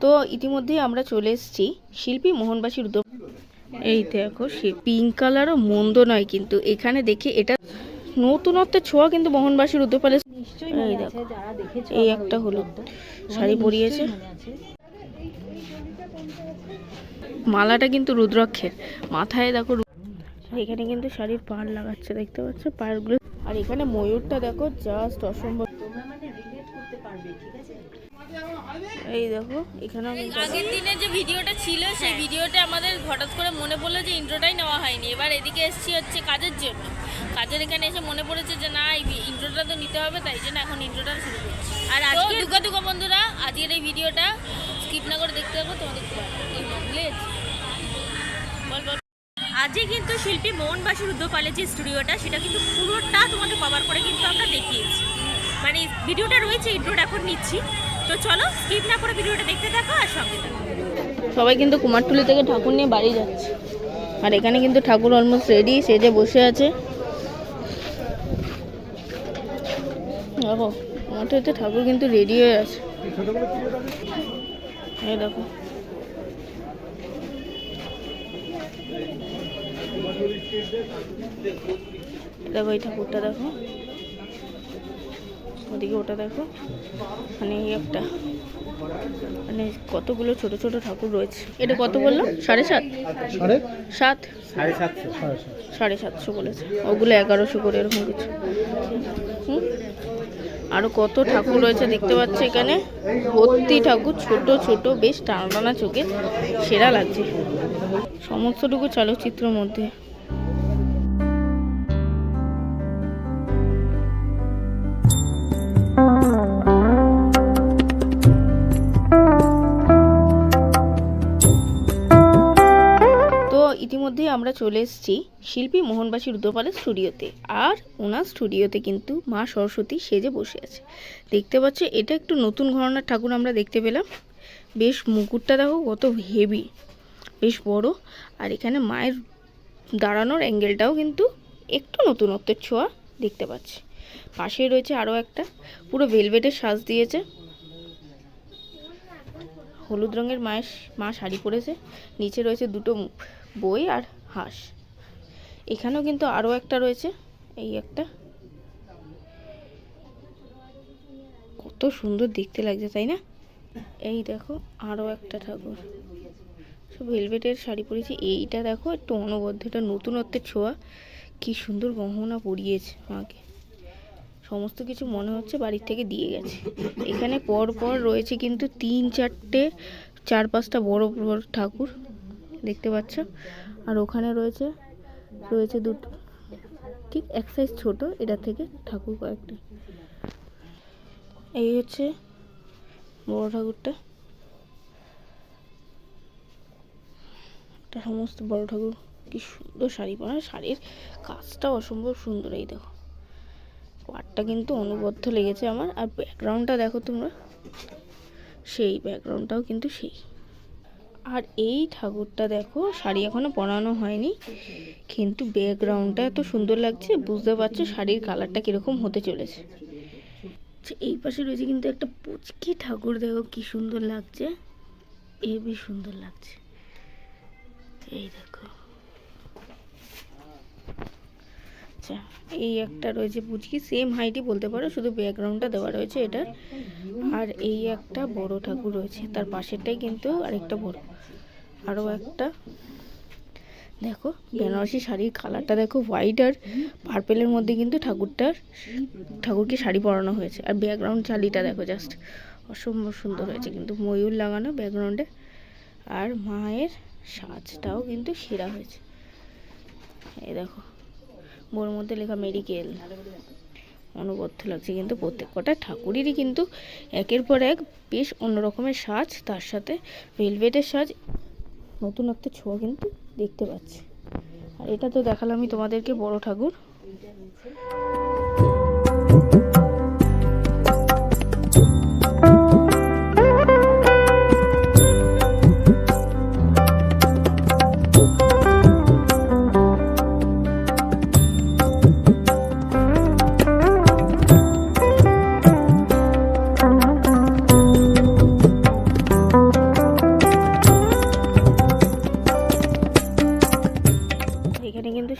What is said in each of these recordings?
তো ইতিমধ্যেই আমরা চলে এসেছি শিল্পী মোহনবাসীর উদ্যোগ এই দেখো সে পিঙ্ক কালারও মন্দ নয় কিন্তু এখানে দেখে এটা নতুনত্বের ছোঁয়া কিন্তু মোহনবাসীর উদ্যোগপালে এই দেখো এই একটা হলুদ শাড়ি পরিয়েছে। মালাটা কিন্তু রুদ্রাক্ষের। মাথায় দেখো এখানে কিন্তু শাড়ির পাড় লাগাচ্ছে দেখতে পাচ্ছ? পাড়গুলো আর এখানে ময়ূরটা দেখো জাস্ট অসম্ভব এই দেখো এখানেও আগের দিনের যে ভিডিওটা ছিল সেই ভিডিওটা আমাদের হঠাৎ করে মনে পড়ল যে ইন্ট্রোটাই নেওয়া হয়নি। এবার এদিকে এসেছি হচ্ছে কাজের জন্য। কাজের এখানে এসে মনে পড়েছে যে না এই ইন্ট্রোটা তো নিতে হবে তাই জন্য এখন ইন্ট্রোটা শুরু করছি। আর আজকে দুগা দুগা বন্ধুরা আজকের এই ভিডিওটা স্কিপ না করে দেখতে হবে তোমাদের। বল বল। আজকে কিন্তু শিল্পী মোহন মোহনবাসীর উদ্যোগপালের যে স্টুডিওটা সেটা কিন্তু পুরোটা তোমাকে কভার করে কিন্তু আমরা দেখিয়েছি। মানে ভিডিওটা রয়েছে ইন্ট্রোটা এখন নিচ্ছি। তো চলো স্কিপ না করে ভিডিওটা দেখতে থাকো আর সঙ্গে সবাই কিন্তু কুমারটুলি থেকে ঠাকুর নিয়ে বাড়ি যাচ্ছে। আর এখানে কিন্তু ঠাকুর অলমোস্ট রেডি সেজে বসে আছে। দেখো, কুমারটুলিতে ঠাকুর কিন্তু রেডি হয়ে আছে। এই দেখো। দেখো এই ঠাকুরটা, দেখো। ওদিকে ওটা দেখো। মানে এই একটা। মানে কতগুলো ছোট ছোট ঠাকুর রয়েছে। এটা কত বলল? সাড়ে সাত? সাড়ে? সাত? সাড়ে সাতশো। সাড়ে সাতশো বলেছে। ওগুলো এগারোশো করে এরকম কিছু। হুম? আরও কত ঠাকুর রয়েছে দেখতে পাচ্ছি এখানে। ভর্তি ঠাকুর ছোট ছোট বেশ টানা টানা চোখে সেরা লাগছে। সমস্তটুকু চলচ্চিত্রের মধ্যে। ইতিমধ্যেই আমরা চলে এসেছি শিল্পী মোহনবাসীর রুদ্রপালের স্টুডিওতে। আর ওনার স্টুডিওতে কিন্তু মা সরস্বতী সেজে বসে আছে। দেখতে পাচ্ছ, এটা একটু নতুন ঘরনার ঠাকুর আমরা দেখতে পেলাম। বেশ মুকুটটা দেখো, কত হেভি বেশ বড়। আর এখানে মায়ের দাঁড়ানোর অ্যাঙ্গেলটাও কিন্তু একটু নতুনত্বের ছোঁয়া দেখতে পাচ্ছি। পাশেই রয়েছে আরও একটা, পুরো ভেলভেটের সাজ দিয়েছে। হলুদ রঙের মায়ের, মা শাড়ি পরেছে। নিচে রয়েছে দুটো বই আর হাঁস। এখানেও কিন্তু আরও একটা রয়েছে, এই একটা। কত সুন্দর দেখতে লাগছে, তাই না? এই দেখো আরও একটা ঠাকুর। সব ভেলভেটের শাড়ি পরেছি। এইটা দেখো, একটু অনবদ্য, এটা নতুনত্বের ছোঁয়া। কি সুন্দর গহনা পরিয়েছে মাকে। সমস্ত কিছু মনে হচ্ছে বাড়ির থেকে দিয়ে গেছে। এখানে পর পর রয়েছে কিন্তু তিন চারটে, চার পাঁচটা বড় বড় ঠাকুর। দেখতে পাচ্ছ? আর ওখানে রয়েছে রয়েছে দুটো, ঠিক এক সাইজ ছোটো, এটা থেকে ঠাকুর কয়েকটা। এই হচ্ছে বড় ঠাকুরটা। একটা সমস্ত বড় ঠাকুর, কি সুন্দর শাড়ি পরা। শাড়ির কাজটা অসম্ভব সুন্দর, এই দেখো। পাটটা কিন্তু অনবদ্য লেগেছে আমার। আর ব্যাকগ্রাউন্ডটা দেখো তোমরা। সেই ব্যাকগ্রাউন্ডটাও কিন্তু সেই। আর এই ঠাকুরটা দেখো শাড়ি এখনও পরানো হয়নি। কিন্তু ব্যাকগ্রাউন্ডটা এত সুন্দর লাগছে বুঝতে পারছ শাড়ির কালারটা কীরকম হতে চলেছে। আচ্ছা, এই পাশে রয়েছে কিন্তু একটা পুচকি ঠাকুর দেখো কি সুন্দর লাগছে। হেবি সুন্দর লাগছে। এই দেখো। আচ্ছা এই একটা রয়েছে পুচকি সেম হাইটই বলতে পারো, শুধু ব্যাকগ্রাউন্ডটা দেওয়া রয়েছে এটার। আর এই একটা বড় ঠাকুর রয়েছে, তার পাশেরটাই কিন্তু আরেকটা বড়। আরও একটা। দেখো, বেনারসি শাড়ির কালারটা দেখো হোয়াইট আর পার্পেলের মধ্যে কিন্তু ঠাকুরটার, ঠাকুরকে শাড়ি পরানো হয়েছে। আর ব্যাকগ্রাউন্ড চালিটা দেখো জাস্ট অসম্ভব সুন্দর হয়েছে কিন্তু, ময়ূর লাগানো ব্যাকগ্রাউন্ডে আর মায়ের সাজটাও কিন্তু সেরা হয়েছে। এই দেখো বোর মধ্যে লেখা মেডিকেল অনবদ্য লাগছে। কিন্তু প্রত্যেক কটা ঠাকুরেরই কিন্তু একের পর এক বেশ অন্য রকমের সাজ, তার সাথে ভেলভেটের সাজ। নতুন একটা ছোঁয়া কিন্তু দেখতে পাচ্ছি। আর এটা তো দেখালামই তোমাদেরকে বড় ঠাকুর।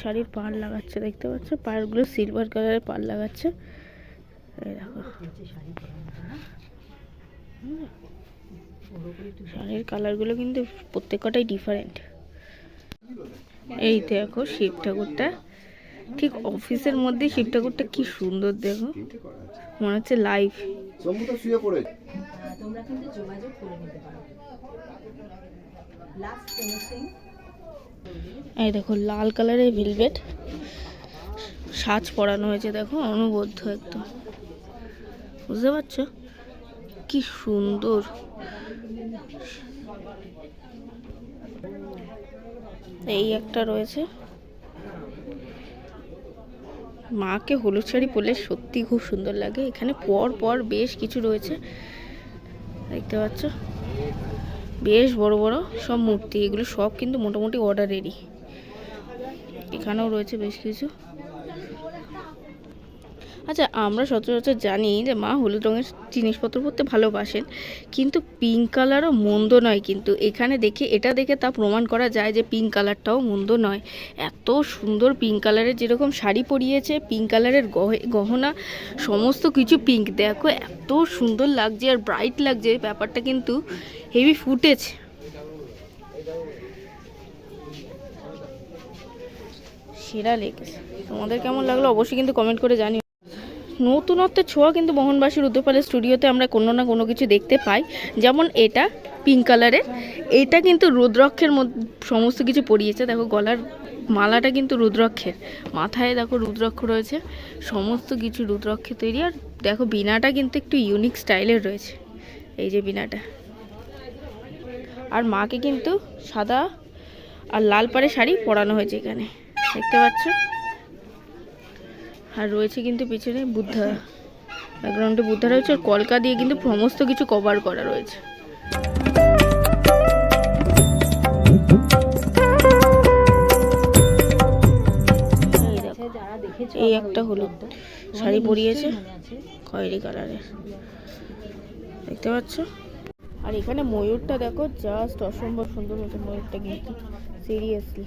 শাড়ির পাড় লাগাচ্ছে দেখতে পাচ্ছ? পাড়গুলো সিলভার কালারের পাড় লাগাচ্ছে। এই দেখো। শাড়ির কালারগুলো কিন্তু প্রত্যেকটাই ডিফারেন্ট এই দেখো শিব ঠাকুরটা। ঠিক অফিসের মধ্যে শিব ঠাকুরটা কি সুন্দর দেখো। মনে হচ্ছে লাইভ পড়ে। তোমরা কিন্তু যোগাযোগ করে নিতে পারো। এই দেখো, লাল কালারের ভেলভেট। সাজ পরানো হয়েছে, দেখো অনুবদ্ধ একদম বুঝতে পারছ? কি সুন্দর। এই একটা রয়েছে। মাকে হলুদ শাড়ি পরলে সত্যি খুব সুন্দর লাগে। এখানে পর পর বেশ কিছু রয়েছে। দেখতে পাচ্ছ? বেশ বড় বড় সব মূর্তি, এগুলো সব কিন্তু মোটামুটি অর্ডারেরই এখানেও রয়েছে বেশ কিছু। আচ্ছা আমরা সচরাচর জানি যে মা হলুদ রঙের জিনিসপত্র পরতে ভালোবাসেন। কিন্তু পিঙ্ক কালারও মন্দ নয় কিন্তু। এখানে দেখে, এটা দেখে তা প্রমাণ করা যায় যে পিঙ্ক কালারটাও মন্দ নয়। এত সুন্দর পিঙ্ক কালারের যেরকম শাড়ি পরিয়েছে পিঙ্ক কালারের গহে- গহনা, সমস্ত কিছু পিঙ্ক দেখো, এত সুন্দর লাগছে আর ব্রাইট লাগছে, ব্যাপারটা কিন্তু হেভি ফুটেছে সেরা লেগেছে। তোমাদের কেমন লাগল অবশ্যই কিন্তু কমেন্ট করে জানিও। নতুনত্বের ছোঁয়া কিন্তু মোহনবাসীর উদ্যোপালের স্টুডিওতে আমরা কোনো না কোনো কিছু দেখতে পাই। যেমন এটা পিঙ্ক কালারের এটা কিন্তু রুদ্রক্ষের মধ্যে সমস্ত কিছু পরিয়েছে। দেখো গলার মালাটা কিন্তু রুদ্রক্ষের। মাথায় দেখো রুদ্রক্ষ রয়েছে। সমস্ত কিছু রুদ্রাক্ষে তৈরি। আর দেখো বিনাটা কিন্তু একটু ইউনিক স্টাইলের রয়েছে। এই যে বিনাটা আর মাকে কিন্তু সাদা আর লাল পাড়ে শাড়ি পরানো হয়েছে এখানে। দেখতে পাচ্ছ? আর রয়েছে কিন্তু পিছনে বুদ্ধা। ব্যাকগ্রাউন্ডে বুদ্ধা রয়েছে আর কলকা দিয়ে কিন্তু সমস্ত কিছু কভার করা রয়েছে। এই একটা হলুদ শাড়ি পরিয়েছে, খয়েরি কালারের দেখতে পাচ্ছ? আর এখানে ময়ূরটা দেখো জাস্ট অসম্ভব সুন্দর হয়েছে ময়ূরটা কিন্তু সিরিয়াসলি